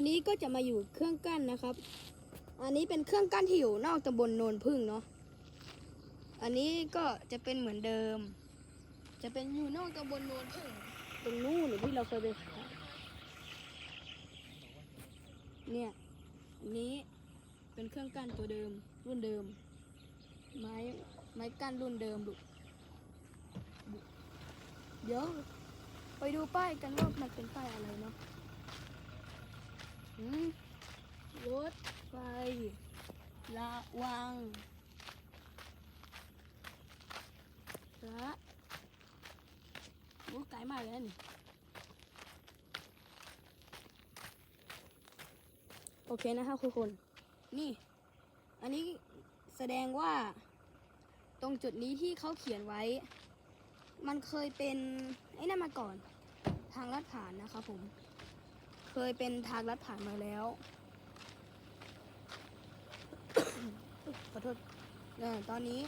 วันนี้ก็จะมาอยู่เครื่องกั้นนะครับ อันนี้เป็นเครื่องกั้นที่อยู่นอกตำบลโนนพึ่งเนาะ อันนี้ก็จะเป็นเหมือนเดิม จะเป็นอยู่นอกตำบลโนนพึ่งตรงนู้นหรือที่เราเคยไปเนี่ยนนี้เป็นเครื่องกั้นตัวเดิมรุ่นเดิม ไม้ไม้กั้นรุ่นเดิมลูกเดี๋ยว ไปดูป้ายกันว่ามันเป็นป้ายอะไรเนาะ รถไฟระวังระโอ้ไกลมากเลยนี่โอเคนะครับทุกคน นี่ อันนี้แสดงว่า ตรงจุดนี้ที่เขาเขียนไว้ มันเคยเป็น ไอ้นั่นมาก่อน ทางลัดผ่านนะครับผม ยเป็นทางลัดผ่านมาแล้ว ขอโทษเออตอนนี้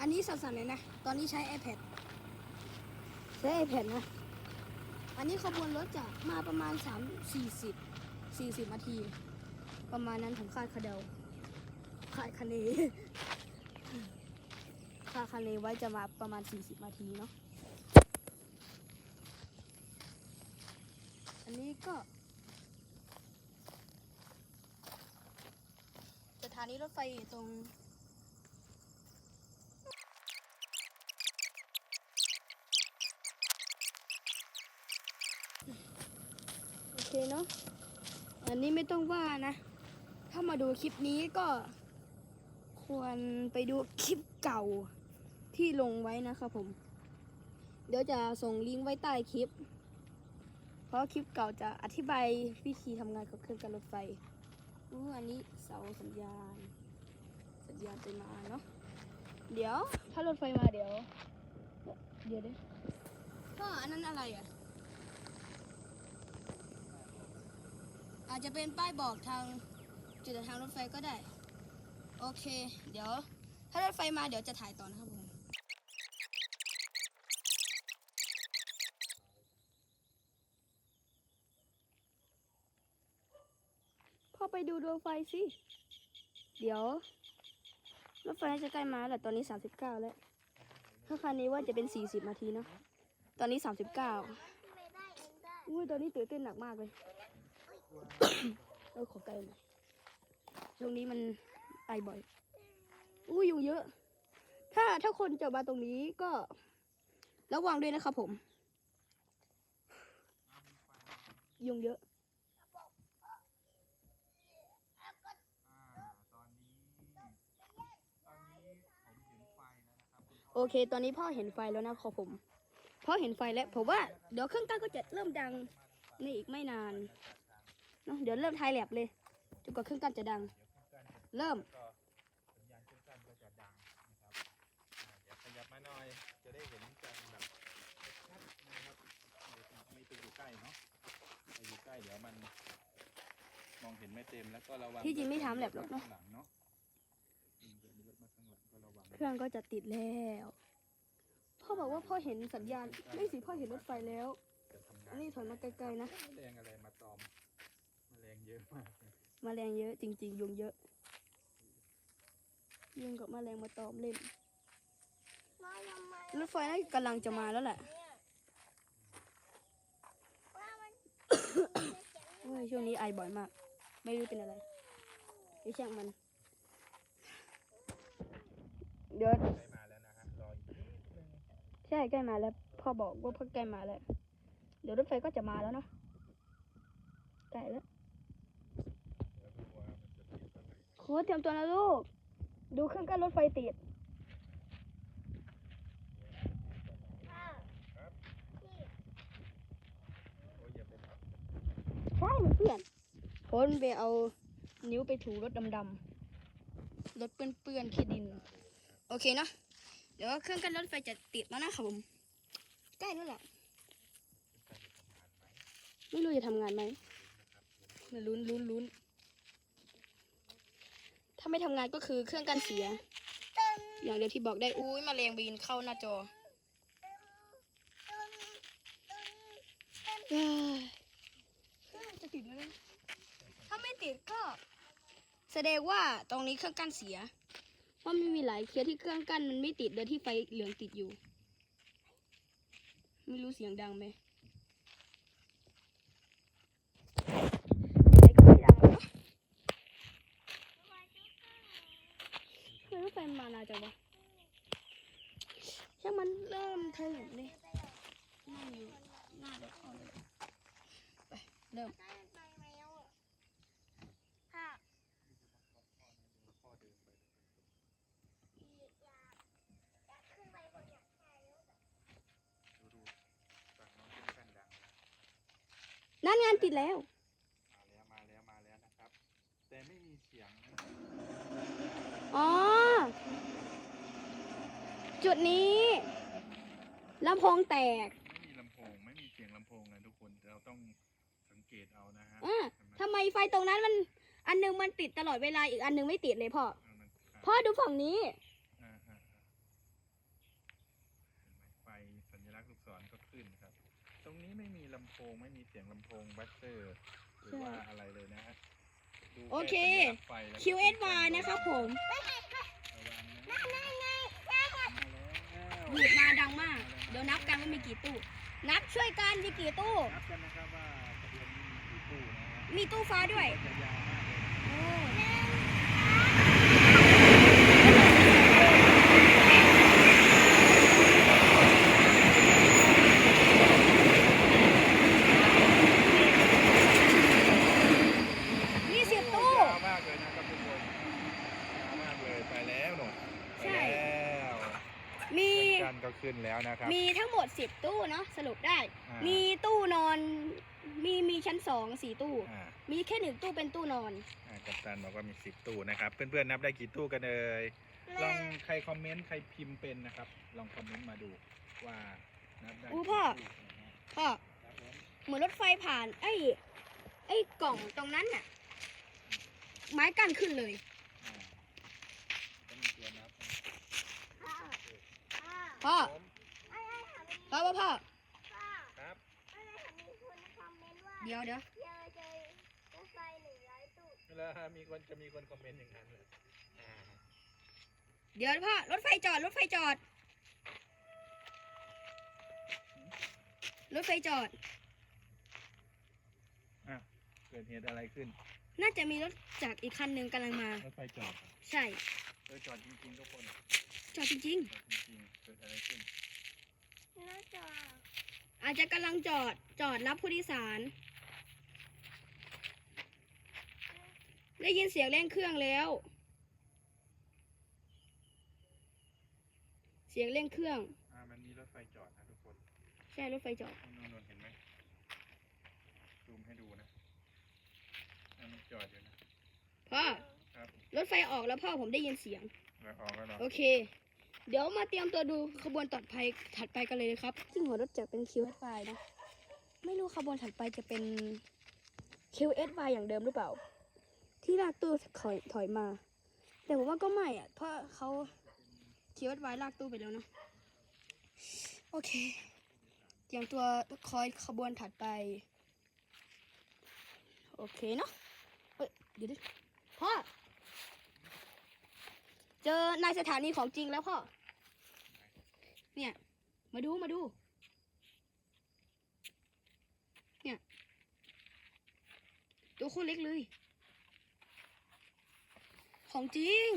อันนี้สั่นๆเลยนะ ตอนนี้ใช้ iPad ใช้ iPad นะ อันนี้ขบวนรถจะมาประมาณ 3 40 40นาที ประมาณนั้นผมคาดคะเดาคาดคะเนคาดคะเนไว้จะมาประมาณ 40นาทีเนาะ นนี้ก็ สถานีรถไฟตรงโอเคเนาะ อันนี้ไม่ต้องว่านะ ถ้ามาดูคลิปนี้ก็ ควรไปดูคลิปเก่าที่ลงไว้นะครับผม เดี๋ยวจะส่งลิงก์ไว้ใต้คลิป ราะคลิปเก่าจะอธิบายวิธีทำงานของเครื่องการรถไฟอู้อันนี้เสาสัญญาณ สัญญาณไปมาเนาะ เดี๋ยว ถ้ารถไฟมาเดี๋ยว เดี๋ยวเด้ก็อันนั้นอะไรอะ อาจจะเป็นป้ายบอกทางจุดทางรถไฟก็ได้ โอเค เดี๋ยว ถ้ารถไฟมาเดี๋ยวจะถ่ายต่อนะครับผม พ่อ ไปดูดวงไฟสิ เดี๋ยว รถไฟจะใกล้มาแล้วตอนนี้39แล้ว ถ้าคันนี้ว่าจะเป็น40นาทีเนาะ ตอนนี้39อุ้ยตอนนี้ตื่นเต้นหนักมากเลย เออขอไกลหน่อยช่วงนี้มันไอบ่อยอู้ยยุงเยอะ ถ้าถ้าคนจะมาตรงนี้ก็ ระวังด้วยนะครับผม ยุงเยอะ อ่าตอนนี้ ตอนนี้ผมเห็นไฟแล้วนะครับคุณพ่อ โอเค ตอนนี้พ่อเห็นไฟแล้วนะครับผมพ่อเห็นไฟแล้วผมว่าเดี๋ยวเครื่องกั้นก็จะเริ่มดังในอีกไม่นานเนอะเดี๋ยวเริ่มทายแลบเลยจนกว่าเครื่องกั้นจะดังเดี๋ยวเครื่องกั้นเริ่มก็สัญญาณเครื่องกั้นก็จะดังนะครับอ่าเดี๋ยวขยับมาหน่อยจะได้เห็นกันแบบชัดนะครับเดี๋ยวไม่ไปอยู่ใกล้เนาะไปอยู่ใกล้เดี๋ยวมัน มองเห็นไม่เต็มแล้วก็ระวังที่จริงไม่ทำแลบหรอกเนอะข้างหลังเนาะ เครื่องก็จะติดแล้ว พ่อบอกว่าพ่อเห็นสัญญาณไม่สิพ่อเห็นรถไฟแล้ว จะทำงาอันนนี้ถอยมาไกลๆนะแมลงอะไรมาตอมแมลงเยอะมากเลยแมลงเยอะจริง ๆ ยุงเยอะยุงกับแมลงมาตอมเล่นรถไฟน่ากำลังจะมาแล้วแหละโอ้ยช่วงนี้ไอบ่อยมาก ไม่รู้เป็นอะไรไม่ช่างมัน เดี๋ยวใกล้มาแล้วนะฮะรออีกนิดนึงใช่ใกล้มาแล้วพ่อบอกว่าพ่อใกล้มาแล้ว เดี๋ยวรถไฟก็จะมาแล้วเนาะใกล้แล้วแล้วก็ว่ามันจะติดตอนไหนโค้ชเตรียมตัวนะลูก ดูเครื่องกั้นรถไฟติดโอ้ยอย่าไปทับใช่มันเปื้อนโค้ชไปเอานิ้วไปถูรถดำๆรถเปื้อนๆขี้ดิน โอเคเนาะเดี๋ยวเครื่องกั้นรถไฟจะติดแล้วนะครับผมใกล้แล้วแหละไม่รู้จะทำงานไหมมาลุ้นลุ้นลุ้นถ้าไม่ทำงานก็คือเครื่องกั้นเสีย อย่างเดียวที่บอกได้อุ้ยแมาแรงบินเข้าหน้าจอเอ้ยเครื่องจะติดแล้วนะถ้าไม่ติดก็ แสดงว่าตรงนี้เครื่องกั้นเสีย เพราะมันมีหลายเคสที่เครื่องกั้นมันไม่ติดโดยที่ไฟเหลืองติดอยู่ ไม่รู้เสียงดังไหมอะไรก็ไม่ดังหรอกเนะทำไมรถไฟมานาจังวะช่างมันเริ่มเทิงเลยนั่อยู่หน้าเด็กคอเลยไปเริ่ม ดูดูฝั่งน้องเป็นกันดังนะ นั่น งานติดแล้ว มาแล้วมาแล้วมาแล้วนะครับ แต่ไม่มีเสียงนะอ๋อ จุดนี้ลำโพงแตกไม่มีลำโพงไม่มีเสียงลำโพงนะทุกคนเราต้องสังเกตเอานะฮะอ่าเห็นไหมทำไมไฟตรงนั้นมัน อันหนึงมันติดตลอดเวลาอีกอันหนึงไม่ติดเลยพ่ออ่ามันอ่าพ่อดูฝั่งนี้ อ่าอ่าอ่าเห็นไหมไฟสัญลักษณ์ลูกศรก็ขึ้นครับ ตรงนี้ไม่มีลำโพงไม่มีเสียงลำโพงบัสเตอร์หรือว่าอะไรเลยนะฮะดูแโอเค สัญลักษณ์ไฟแล้วก็ QSY นะครับผมระวังนะมาแล้วหยุดมาดังมาก เดี๋ยวนับกันว่ามีกี่ตู้ นับช่วยกันมีกี่ตู้ นับกันนะครับว่าทะเบียนนี้มีกี่ตู้นะฮะมีตู้ฟ้าด้วย จะยาวมากเลย โอ้มีสิบตู้ ยาวมากเลยนะครับทุกคนยาวมากเลยไปแล้วหนูไป ใช่ แล้ว มี กันก็ขึ้นแล้วนะครับ มีทั้งหมดสิบตู้เนาะสรุปได้ อ่ามีตู้นอน มีมีชั้นสองสี่ตู้ อ่ามีแค่หนึ่งตู้เป็นตู้นอน อ่ากัปตันบอกว่ามีสิบตู้นะครับ เพื่อนๆนับได้กี่ตู้กันเอ่ยลองใครคอมเมนต์ใครพิมพ์เป็นนะครับ ลองคอมเมนต์มาดูว่านับได้อู้กี่พ่อ ตู้นะฮะพ่อครับผมเหมือนรถไฟผ่าน ไอ้ ไอ้กล่องตรงนั้นน่ะ ไม้กั้นขึ้นเลย อ่าต้องมีตัวนับนะ พ่อผมพ่อพ่อพ่อครับเดี๋ยวเดี๋ยวแล้วมีคนจะมีคนคอมเมนต์อย่างนั้นเลยอ่าเดี๋ยวพ่อรถไฟจอดรถไฟจอด รถไฟจอดอะเกิดเหตุอะไรขึ้นน่าจะมีรถจากอีกคันหนึ่งกำลังมา รถไฟจอดเหรอใช่ เออจอดจริงๆทุกคน จอดจริงจอดจริงๆเกิดอะไรขึ้นๆอาจจะกำลังจอดจอดรับผู้โดยสาร ได้ยินเสียงเร่งเครื่องแล้ว เสียงเร่งเครื่อง อ่ามันมีรถไฟจอดนะทุกคนใช่รถไฟจอดนู่นๆเห็นไหมซูมให้ดูนะอะมันจอดอยู่นะพ่อ ครับรถไฟออกแล้วพ่อผมได้ยินเสียงแล้วออกแล้วเหรอโอเค เดี๋ยวมาเตรียมตัวดูขบวนต่อไปถัดไปกันเลยนะครับ ซึ่งหัวรถจะเป็น QSY นะ ไม่รู้ขบวนถัดไปจะเป็น QSY อย่างเดิมหรือเปล่า ที่ลากตู้ถอยถอยมา แต่ผมว่าก็ไม่อะ เพราะเขา QSY ลากตู้ไปแล้วเนะโอเค เตรียมตัวคอยขบวนถัดไป โอเคเนาะเฮ้ยเดี๋ยวดิพ่อ เจอในสถานีของจริงแล้วพ่อ เนี่ย มาดูมาดู เนี่ย ตัวโคตรเล็กเลย ของจริง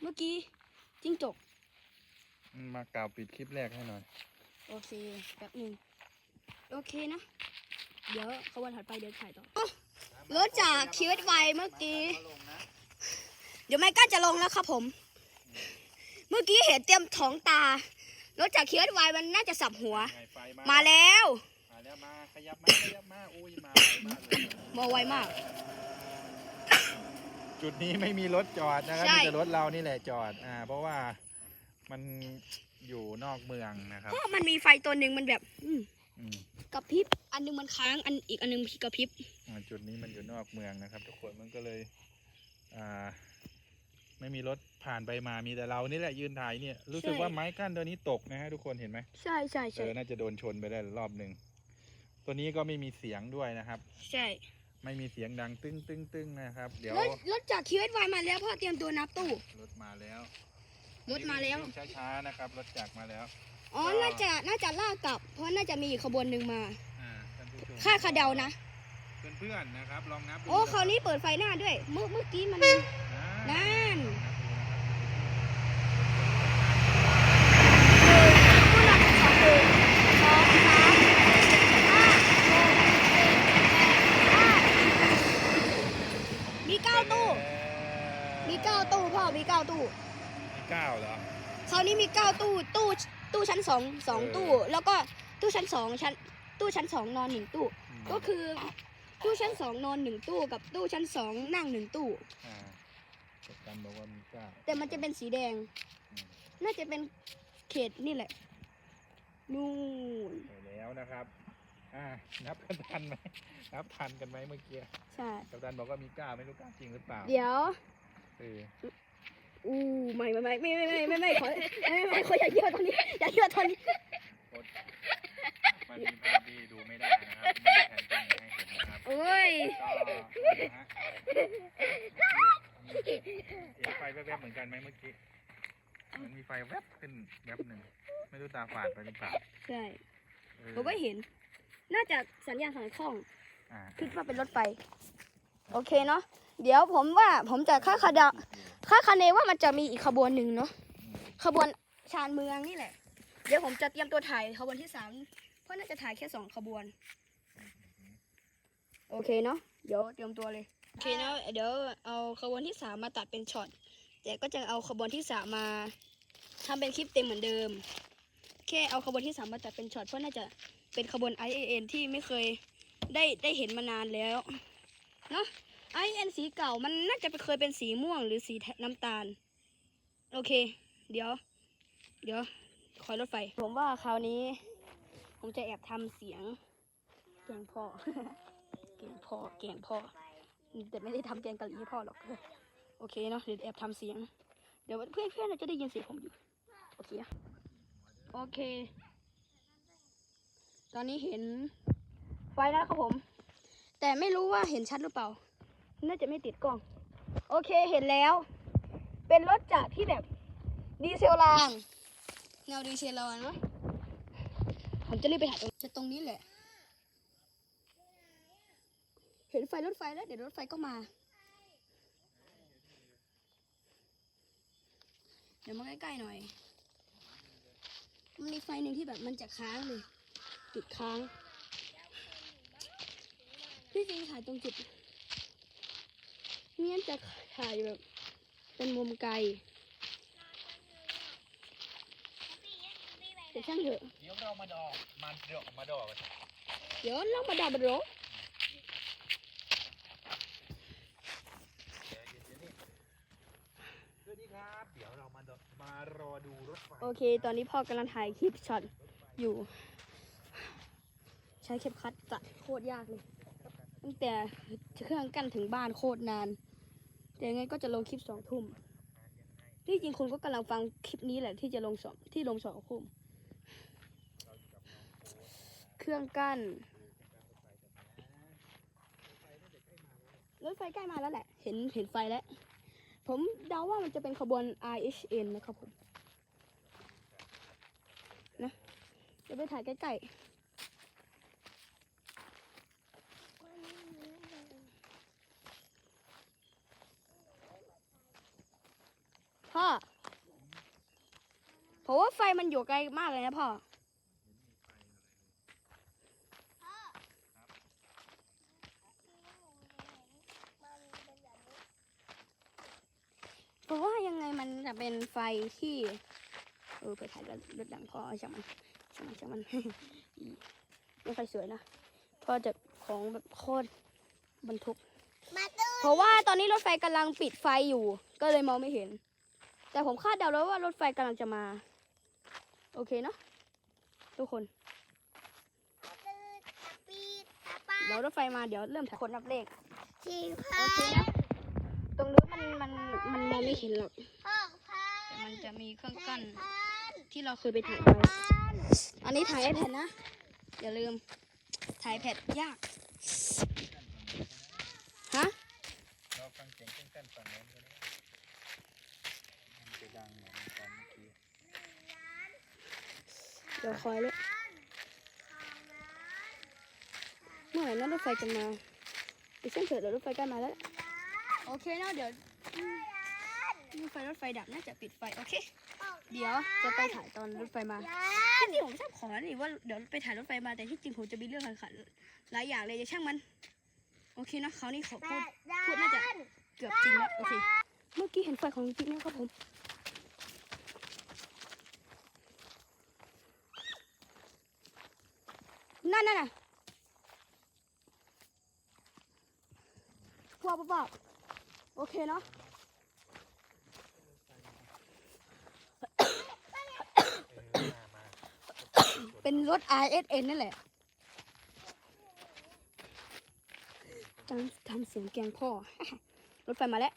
เมื่อกี้จิ้งจกอืมมากล่าวปิดคลิปแรกให้หน่อย โอเคแป๊บหนึ่งโอเคนะ เดี๋ยวขบวนถัดไปเดี๋ยวถ่ายต่ออ๊ะรถจากคิวไวเมื่อกี้ เดี๋ยวไม่กล้าจะลงแล้วครับผม เมื่อกี้เห็นเตรียมท้องตารถจากคิวไวมันน่าจะสับหัว ไงไฟมามาแล้ว มาแล้วมาขยับมาขยับมาอุ้ยมาไวมากเลยมาไวมาก จุดนี้ไม่มีรถจอดนะครับใช่ มีแต่รถเรานี่แหละจอดอ่าเพราะว่ามันอยู่นอกเมืองนะครับเพราะมันมีไฟตัวหนึ่งมันแบบอืมอืมกระพริบ อันหนึงมันค้างอันอีกอันหนึงกระพริบ อ่าจุดนี้มันอยู่นอกเมืองนะครับ ทุกคนมันก็เลยอ่า ไม่มีรถผ่านไปมามีแต่เรานี่แหละยืนถ่ายเนี่ย รู้สึกใช่ว่าไม้กั้นตัวนี้ตกนะฮะทุกคนเห็นไหมใช่ใช่เอใช่อน่าจะโดนชนไปได้รอบหนึ่งตัวนี้ก็ไม่มีเสียงด้วยนะครับ ใช่ไม่มีเสียงดังตึ้งตึ้งตึ้งนะครับ เดี๋ยวรถรถจากคิวเอสวมาแล้วพ่อเตรียมตัวนับตู้รถมาแล้วรถมาแล้ว วิ่งช้าๆนะครับรถจักรมาแล้ว อ๋อ น่าจะน่าจะลากกลับ เพราะน่าจะมีอีกขบวนหนึ่งมาอ่าท่านผู้ชมคาดคาเดานะ เพื่อนๆนะครับลองนับดูโอ้คราวนี้เปิดไฟหน้าด้วย เมื่อเมื่อกี้มันอ่านั่น มีเก้าตู้ มีเก้าตู้พ่อ มีเก้าตู้ มีเก้าเหรอ คราวนี้มีเก้าตู้ ตู้ ตู้ชั้นสองสอง เออ ตู้ แล้วก็ตู้ชั้นส องชั้นตู้ชั้นสองนอนหนึ่งตู้มก็คือตู้ชั้นสองนอนหนึ่งตู้กับตู้ชั้นสองนั่งหนึ่งตู้ อ่ากัปตันบอกว่ามีเก้าแต่มันจะเป็นสีแดง อืมน่าจะเป็นเขตนี่แหละ นู่นไปแล้วนะครับ อ่า นับกันทันไหม นับทันกันไหมเมื่อกี้ใช่ กัปตันบอกว่ามีเก้าไม่รู้เก้าจริงหรือเปล่าเดี๋ยว เอออู้ไม่ไม่ไม่ไม่ไม่ไม่ไม่ไม่ขอไม่ไม่ไม่ขออย่าเชื่อตอนนี้อย่าเชื่อตอนนี้ มันมีภาพที่ดูไม่ได้นะครับไม่ได้แทนกล้องให้เห็นนะครับ โอ้ย ก็นะฮะเห็นไฟแวบๆเหมือนกันไหมเมื่อกี้มันมีไฟแวบขึ้นแวบหนึ่งไม่รู้ตาฝาดไปหรือเปล่าใช่ เออผมก็เห็น น่าจะสัญญาณสังคล่อง อ่าคิดว่าเป็นรถไฟ โอเคเนาะ เดี๋ยวผมว่าผมจะคาดคะเดาคาดคะเนว่ามันจะมีอีกขบวนหนึ่งเนาะ ขบวนชานเมืองนี่แหละ เดี๋ยวผมจะเตรียมตัวถ่ายขบวนที่สามเพ ราะน่าจะถ่ายแค่สองขบวน โอเคเนาะเดี๋ยวเตรียมตัวเลย โอเคเนาะเดี๋ยวเอาขบวนที่สามมาตัดเป็นช็อตแต่ก็จะเอาขบวนที่สามมาทำเป็นคลิปเต็มเหมือนเดิม แค่เอาขบวนที่สามมาตัดเป็นช็อตเพราะน่าจะเป็นขบวน i n ที่ไม่เคยได้ได้เห็นมานานแล้วเนาะ i n สีเก่ามันน่าจะเคยเป็นสีม่วงหรือสีน้ำตาล โอเค เดี๋ยว เดี๋ยวคอยรถไฟ ผมว่าคราวนี้ ผมจะแอบทำเสียงแกงพ่อแกงพ่อแกงพ่อแต่ไม่ได้ทำแกงกะหรี่ให้พ่อหรอกโอเคเนาะเดี๋ยวแอบทำเสียง เดี๋ยวเพื่อนเพื่อนๆจะได้ยินเสียงผมอยู่โอเคโอเค ตอนนี้เห็นไฟแล้วครับผม แต่ไม่รู้ว่าเห็นชัดหรือเปล่า น่าจะไม่ติดกล้อง โอเคเห็นแล้ว เป็นรถจากที่แบบดีเซลรางแนวดีเซลรางเนาะ ผมจะรีบไปถ่ายตรงจะตรงนี้แหละ เห็นไฟรถไฟแล้ว เดี๋ยวรถไฟก็มา เดี๋ยวมาใกล้ๆหน่อย มันมีไฟหนึ่งที่แบบมันจะค้างเลย จุดค้างที่จริงถ่ายตรงจุดเนี่ยจะถ่ายแบบ เป็นมุมไกล แต่ช่างเถอะเดี๋ยวเรามาดอกมาดอกมาดอกเดี๋ยวเรามาดาบดโรสวัสดีครับ เดี๋ยวเรามาดอกมารอดูรถไฟโอเค ตอนนี้พ่อกำลังถ่ายคลิปช็อตอยู่ ใช้เข็มคัดตัดโคตรยากเลยตั้งแต่เครื่องกั้นถึงบ้านโคตรนานแต่ยังไงก็จะลงคลิปสองทุ่มที่จริงคุณก็กำลังฟังคลิปนี้แหละที่จะลงสองที่ลงสองทุ่ม เครื่องกั้นรถไฟใกล้มาแล้วแหละ เห็นเห็นไฟแล้ว ผมเดาว่ามันจะเป็นขบวน RHN นะครับผม นะเดี๋ยวไปถ่ายใกล้ๆพ่อผมว่าไฟมันอยู่ไกลมากเลยนะพ่อ เพราะว่ายังไงมันจะเป็นไฟที่ เออไปถ่ายรถรถดังพ่อช่างมันช่างมันช่างมันอีไม่ค่อยสวยนะเพราะจะของแบบโคตรบรรทุกมาตู้เพราะว่าตอนนี้รถไฟกำลังปิดไฟอยู่ ก็เลยมองไม่เห็น แต่ผมคาดเดาแล้วว่ารถไฟกำลังจะมา โอเคเนาะทุกคนตะตืดตะปีดตะปาเดี๋ยวรถไฟมาเดี๋ยวเริ่มถ่ายคนนับเลขสี่โอพันเคนะ ตรงนู้นมันมันมันมองไม่เห็นหรอกหกพันแต่มันจะมีเครื่องกั้นพันที่เราเคยไปถ่ายพัไว้นอันนี้ถ่ายไอแผ่นนะ อย่าลืม ถ่ายแพดยาก ฮะเราฟังเสียงเต้นๆฝั่งโน้นก็ได้มันจะดังเหมือนตอนเมื่อกี้เดี๋ยวคอยเลยเมื่อไหร่นะรถไฟจะมาไปเส้นเถิดเดี๋ยวรถไฟใกล้มาแล้ว โอเคนะเดี๋ยวรถไฟรถไฟดับน่าจะปิดไฟโอเค เดี๋ยวจะไปถ่ายตอนรถไฟมาที่จริงผมชอบขอนี่ว่าเดี๋ยวไปถ่ายรถไฟมาแต่ที่จริงผมจะมีเรื่องขันๆหลายอย่างเลยจะช่างมัน โอเคนะเขาวนี่ขอพูดพูดน่าจะเกือบจริงแล้วโอเค เมื่อกี้เห็นไฟของจริงนะครับผมนั่นน่ะน่ะพวกป๊บ โอเคเนาะเออมามาเป็นรถ RSN นั่นแหละทำทำเสียงแกล้งพ่อ รถไฟมาแล้ว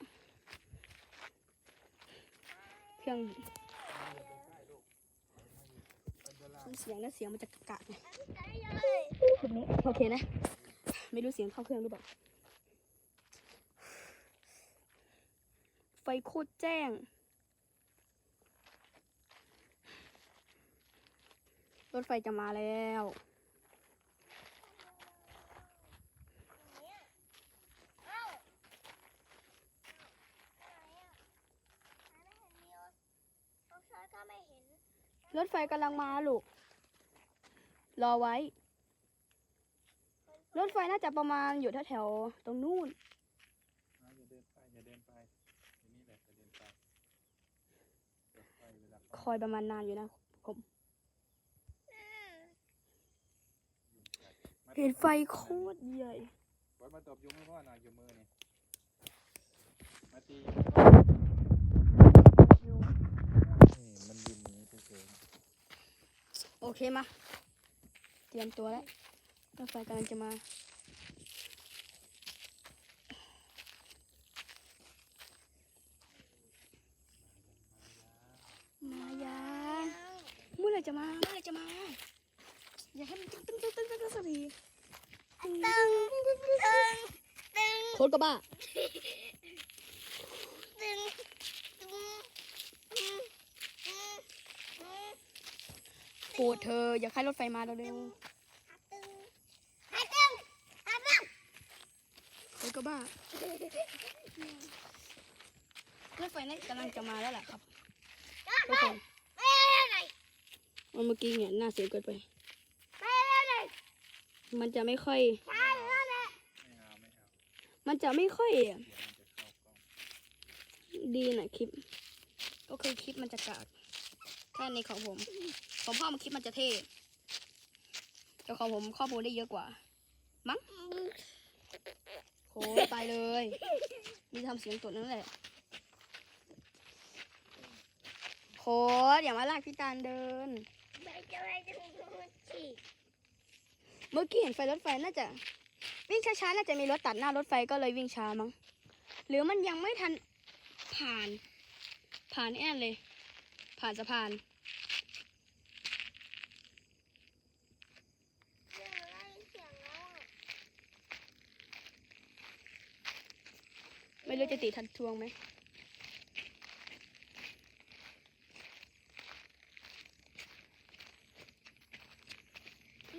เครื่องเสียงนะเสียงมันจะกะกะไงแบบนี้ โอเคนะ ไม่รู้เสียงเข้าเครื่องหรือเปล่า ไฟโคตรแจ้ง รถไฟจะมาแล้วรถไฟกำลังมาลูก รอไว้ รถไฟน่าจะประมาณอยู่แถวๆตรงนู่น อะอย่าเดินไปอย่าเดินไปอยู่นี่แหละอย่าเดินไปเดี๋ยวไปเวลา คอยประมาณนานอยู่นะผมมาเห็นไฟโคตรใหญ่บอยมาตบยุงให้พ่อหน่อยอยู่มือนี่มาตีนี่มันยินอย่างนี้เฉยโอเคมา เตรียมตัวแล้วรถไฟกำลังจะมามายังเมื่อไหร จะมาเมื่อไรจะมา อยากให้มันตึ้งตึ้งตึ้งตึ้งตึ้งสักทีตึงตึงตึงโคตรกบ้าตึงตึงตึงตึงตึงโกรธเธอ อยากให้รถไฟมาเร็วตึงตึงตึงๆโคตรกบ้ารถไฟนี่นกำลังจะมาแล้วแหละครับทุกคนไม่ได้ไหน เมื่อกี้เนี่ยหน้าเสียเกินไปไม่ได้ไหนมันจะไม่ค่อยใช่แล้วนะๆไม่เอาไม่เอามันจะไม่ค่อยเดี๋ยวมันจะเข้ากล้องดีนะคลิป ก็คือคลิปมันจะกากแค่ในของผมของพ่อมันคลิปมันจะเท่แต่ของผมข้อมูลได้เยอะกว่า มั้งโหไปเลย มีทำเสียงตัวนั่นแหละโคตรอย่ามาลากพี่ตาลเดิน ไม่จะไม่จะพูดสิเมื่อกี้เห็นไฟรถไฟน่าจะ วิ่งช้าๆน่าจะมีรถตัดหน้ารถไฟก็เลยวิ่งช้ามั้งหรือมันยังไม่ทันผ่าน ผ่านแอนเลย ผ่านสะพานไม่รู้จะติทันทวงไหม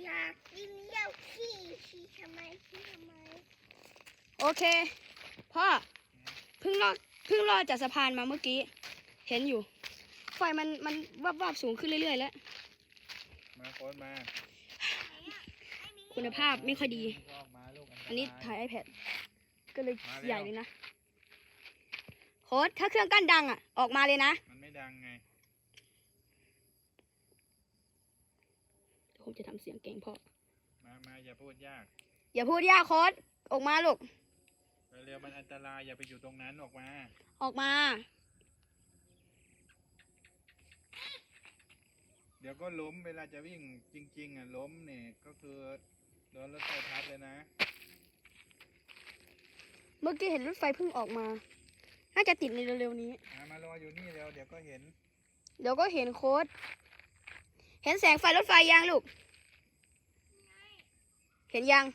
อยากกินเยี่ยวขี้ขี้ทำไมขี้ทำไม โอ เค พ่อเพิ่งรอดเพิ่งรอดจากสะพานมาเมื่อกี้ เห็นอยู่ ไฟมันมันวับวับสูงขึ้นเรื่อยๆแล้ว มาโค้ดมา คุณภาพไม่ค่อยดีออกมาลูกอันนี้ตรถ่าย iPad ก็เลยมาแล้วใหญ่เลยนะ โค้ดถ้าเครื่องกั้นดังอะ ออกมาเลยนะ มันไม่ดังไงผมจะทำเสียงเก่งพ่อ มา มาอย่าพูดยาก อย่าพูดยากโค้ดออกมาลูก เร็วๆมันอันตรายอย่าไปอยู่ตรงนั้นออกมา ออกมา เดี๋ยวก็ล้มเวลาจะวิ่งจริง ๆอะล้มเนี่ยก็คือโดนรถไฟทับเลยนะ เมื่อกี้เห็นรถไฟเพิ่งออกมา น่าจะติดในเร็วๆนี้มามารออยู่นี่เร็วเดี๋ยวก็เห็น เดี๋ยวก็เห็นโค้ด เห็นแสงไฟรถไฟยังลูก เห็นยัง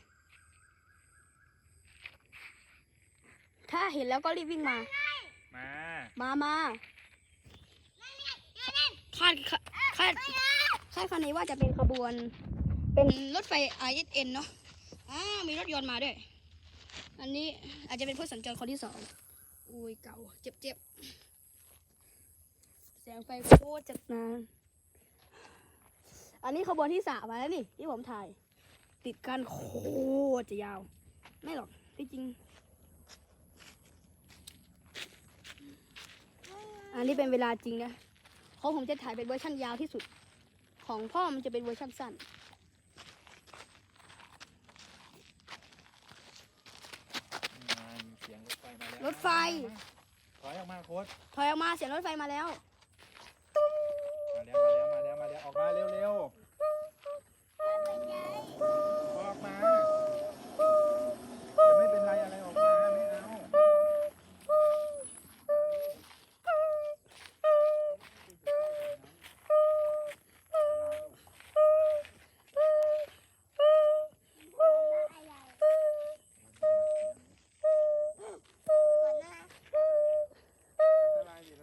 ถ้าเห็นแล้วก็รีบวิ่งมา มา มามาคาดคาดคาดคาดคันนี้ว่าจะเป็นขบวน เป็นรถไฟ ISN เนาะอ่ามีรถยนต์มาด้วย อันนี้อาจจะเป็นผู้สัญจรคนที่สองอุ้ยเก่าเจ็บเจ็บแสงไฟโคตรจัดนานอันนี้ขบวนที่สามมาแล้วนี่ที่ผมถ่าย ติดกันโคตรจะยาว ไม่หรอกที่จริง อันนี้เป็นเวลาจริงนะของผมจะถ่ายเป็นเวอร์ชันยาวที่สุด ของพ่อมันจะเป็นเวอร์ชันสั้นมามีเสียงรถไฟมาแล้วรถไฟ ถอยออกมาโค้ดถอยออกมาเสียงรถไฟมาแล้ว มาแล้วมาแล้วมาแล้วมาแล้วออกมาเร็วเร็วออกมาจะไม่เป็นไรอะไรออกมาไม่เอา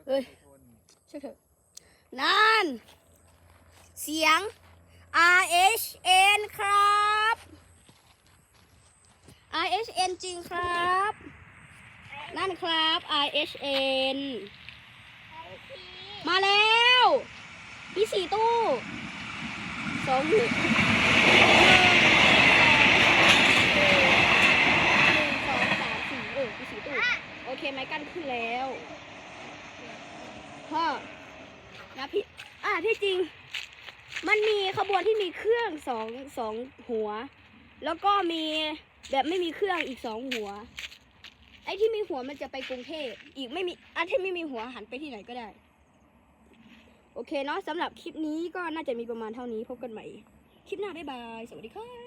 เอ้ย ช่วยเถอะนั่น เสียง R H N ครับ R H N จริงครับ นั่นครับ R H N มาแล้วมีสี่ตู้สองหนึ่งหนึ่งสองสามสี่เออมีสี่ตู้โอเคไม้กั้นขึ้นแล้วพ่อนะพี่อ่าที่จริง มันมีขบวนที่มีเครื่องสองสองหัว แล้วก็มีแบบไม่มีเครื่องอีกสองหัว ไอ้ที่มีหัวมันจะไปกรุงเทพอีกไม่มีอันที่ไม่มีหัวหันไปที่ไหนก็ได้ โอเคเนาะสำหรับคลิปนี้ก็น่าจะมีประมาณเท่านี้พบกันใหม่ คลิปหน้าบ๊ายบาย สวัสดีครับ